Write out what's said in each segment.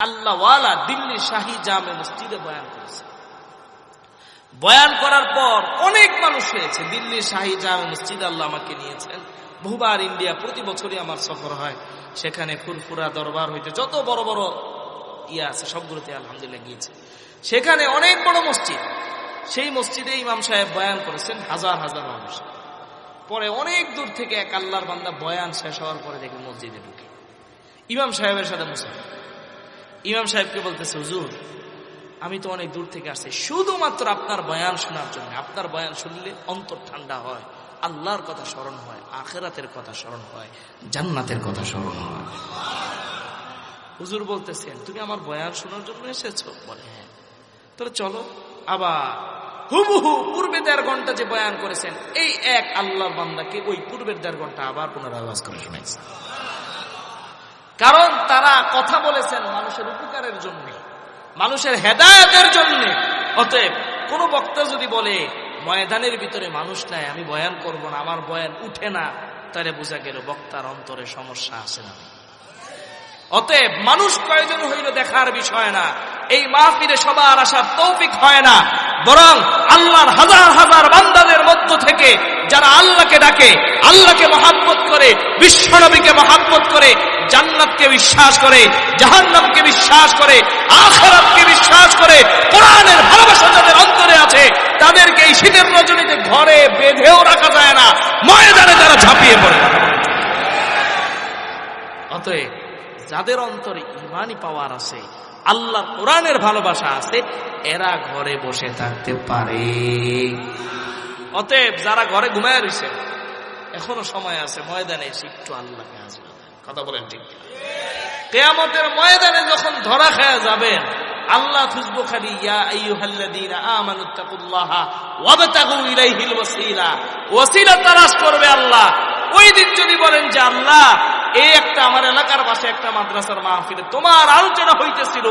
আল্লাহওয়ালা দিল্লি শাহী জামে মসজিদে বয়ান করেছে। বয়ান করার পর অনেক মানুষ হয়েছে। দিল্লির শাহী জামে মসজিদ আল্লাহ আমাকে নিয়েছেন। বহুবার ইন্ডিয়া প্রতি বছরই আমার সফর হয়। সেখানে ফুরফুরা দরবার হইতে যত বড় বড় ইয়ে আছে, সবগুলোতে আলহামদুলিল্লাহ গিয়েছে। সেখানে অনেক বড় মসজিদ। সেই মসজিদে ইমাম সাহেব বয়ান করেছেন হাজার হাজার মানুষ। পরে অনেক দূর থেকে এক আল্লাহর বান্দা বয়ান শেষ হওয়ার পরে দেখে মসজিদে ঢুকে। ইমাম সাহেবের সাথে মুসাফির। ইমাম সাহেবকে বলতেছে, হুজুর, আমি তো অনেক দূর থেকে আসছি। শুধুমাত্র আপনার বয়ান শোনার জন্য। আপনার বয়ান শুনলে অন্তর ঠান্ডা হয়, আল্লাহর কথা স্মরণ হয়, আখেরাতের কথা স্মরণ হয়, জান্নাতের কথা স্মরণ হয়। হুজুর বলতেছেন, তুমি আমার বয়ান শোনার জন্য এসেছ? বলে হ্যাঁ। তাহলে চলো, আবার হুবহু পূর্বে দেড় ঘণ্টা যে বয়ান করেছেন, এই এক আল্লাহ বান্দাকে ওই পূর্বের দেড় ঘণ্টা আবার পুনরাবাস করে শোনাইছে। কারণ তারা কথা বলেছেন মানুষের উপকারের জন্য, মানুষের হেদায়তের জন্য। অতএব কোন বক্তা যদি বলে, ময়দানের ভিতরে মানুষ নাই, আমি বয়ান করব না, আমার বয়ান উঠে না, তাহলে বোঝা গেল বক্তার অন্তরে সমস্যা আছে না। অতএব মানুষ কয়জন হইল দেখার বিষয় না, এই মাহফিলে সবার আসার তৌফিক হয় না, বরং আল্লাহর হাজার হাজার বান্দাদের মধ্য থেকে যারা আল্লাহকে ডাকে, আল্লাহকে মহাব্বত করে, বিশ্বনবীকে মহাব্বত করে, জান্নাতকে বিশ্বাস করে, জাহান্নামকে বিশ্বাস করে, আখেরাতকে বিশ্বাস করে, কোরআনের ভালোবাসা যাদের অন্তরে আছে, তাদেরকে এই শীতের রজনীতে ঘরে বেঁধেও রাখা যায় না, ময়দানে যারা ঝাঁপিয়ে পড়ে। অতএব যাদের অন্তরে ইমানই পাওয়ার আছে, আল্লাহ কোরআনের ভালোবাসা আছে, এরা ঘরে বসে থাকতে পারে। অতএব যারা ঘরে ঘুমায় রয়েছে এখনও সময় আছে, ময়দানে এসে একটু আল্লাহকে আসবে কথা বলেন ঠিক কেয়ামতের ময়দানে যখন ধরা খায়া যাবেন, আল্লাহ খালি করবে আল্লাহ। ওই দিন যদি বলেন যে, আল্লাহ এই একটা আমার এলাকার পাশে একটা মাদ্রাসার মাহফিলে তোমার আলোচনা হইতেছিল,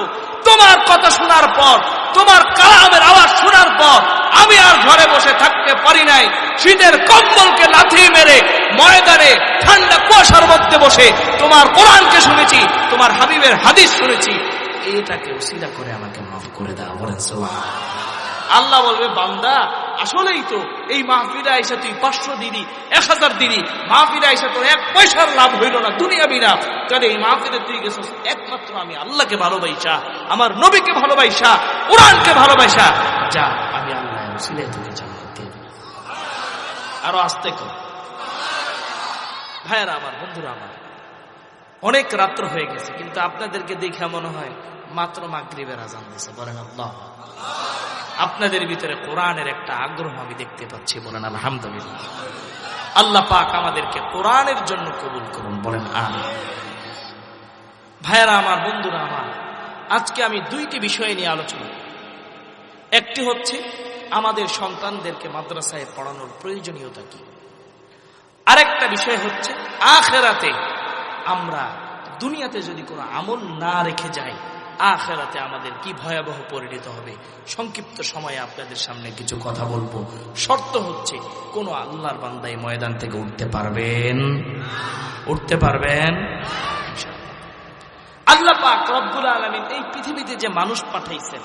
তোমার কথা শোনার পর, তোমার কালামের আওয়াজ শোনার পর আমি আর ঘরে বসে থাকতে পারি নাই। শীতের কম্বলকে লাথি মেরে ময়দানে ঠান্ডা কুয়াশার মধ্যে বসে তোমার কোরআনকে শুনেছি, তোমার হাবিবের হাদিস শুনেছি। এটাকে উসিলা করে আমাকে মাফ করে দাও, বলেন আল্লাহ বলবে, বান্দা, আসলেই তো এই মাহফিরা আইসা তুই পাঁচশো দিনই, এক হাজার দিনই মাহফিরা আইসা তোর এক পয়সার লাভ হইল না দুনিয়া বিনা তাহলে এই মাহফিরে তুই গেছিস, একমাত্র আমি আল্লাহকে ভালোবাসা আমার নবীকে ভালোবাসা কোরআনকে ভালোবাসা যা, আমি আল্লাহ তোকে দেব আরও আসতে কর। ভাইয়েরা আমার, বন্ধুরা আমার, অনেক রাত্র হয়ে গেছে, কিন্তু আপনাদেরকে দেখে মনে হয় মাত্র মাগরিবের আজান দিছে বলেন আল্লাহ। আপনাদের ভিতরে কোরআনের একটা আগ্রহ আমি দেখতে পাচ্ছি, বলেন আলহামদুলিল্লাহ। আল্লাহ পাক আমাদেরকে কোরআনের জন্য কবুল করুন, বলেন আমি ভাইয়েরা আমার, বন্ধুরা আমার, আজকে আমি দুইটি বিষয় নিয়ে আলোচনা একটি হচ্ছে আমাদের সন্তানদেরকে মাদ্রাসায় পড়ানোর প্রয়োজনীয়তা কি? আরেকটা বিষয় হচ্ছে, আখেরাতে আমরা দুনিয়াতে যদি কোনো আমল না রেখে যাই, আখেরাতে আমাদের কি ভয়াবহ পরিণত হবে? সংক্ষিপ্ত সময়ে আপনাদের সামনে কিছু কথা বলব। শর্ত হচ্ছে, কোনো আল্লাহর বান্দাই ময়দান থেকে উঠতে পারবেন? উঠতে পারবেন? আল্লাহ পাক রব্বুল আলমিন এই পৃথিবীতে যে মানুষ পাঠাইছেন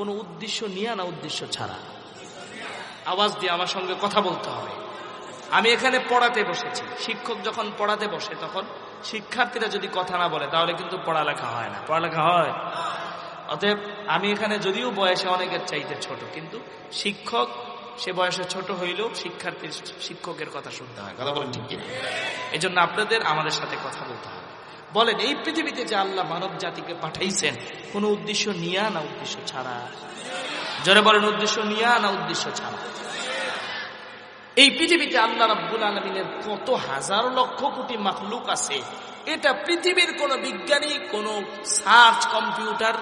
কোনো উদ্দেশ্য নিয়ে না উদ্দেশ্য ছাড়া। আওয়াজ দিয়ে আমার সঙ্গে কথা বলতে হবে। আমি এখানে পড়াতে বসেছি। শিক্ষক যখন পড়াতে বসে, তখন শিক্ষার্থীরা যদি কথা না বলে, তাহলে কিন্তু পড়ালেখা হয় না। পড়ালেখা হয়? অতএব আমি এখানে যদিও বয়সে অনেকের চাইতে ছোট, কিন্তু শিক্ষক সে বয়সে ছোট হইলেও শিক্ষার্থীর, শিক্ষকের কথা শুনতে হয়। কথা বলেন ঠিক এই জন্য আপনাদের আমাদের সাথে কথা বলতে হবে। বলেন, এই পৃথিবীতে যে আল্লাহ মানব জাতিকে পাঠাইছেন, কোন উদ্দেশ্য নিয়া না উদ্দেশ্য ছাড়া? জোরে বলেন, উদ্দেশ্য নিয়া না উদ্দেশ্য ছাড়া? এই পৃথিবীতে আল্লাহ রাব্বুল আলমিনের কত হাজার লক্ষ কোটি মাখলুক আছে। এটা পৃথিবীর কোন বিজ্ঞানী, কোন সার্চ কম্পিউটার,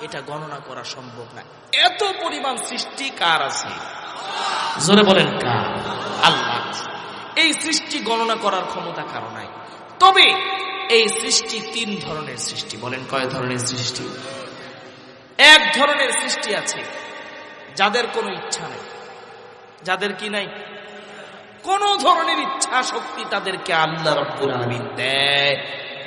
এটা গণনা করা সম্ভব না। এত পরিমাণ সৃষ্টি কার আছে? জোরে বলেন, কার? আল্লাহ এই সৃষ্টি গণনা করার ক্ষমতা কারও নাই। তবে এই সৃষ্টি তিন ধরনের সৃষ্টি। বলেন কয় ধরনের সৃষ্টি? এক ধরনের সৃষ্টি আছে, যাদের কোনো ইচ্ছা নেই। যাদের কি নাই? কোন ধরনের ইচ্ছা শক্তি তাদেরকে আল্লাহ রব্বুল আলমিন দেয়।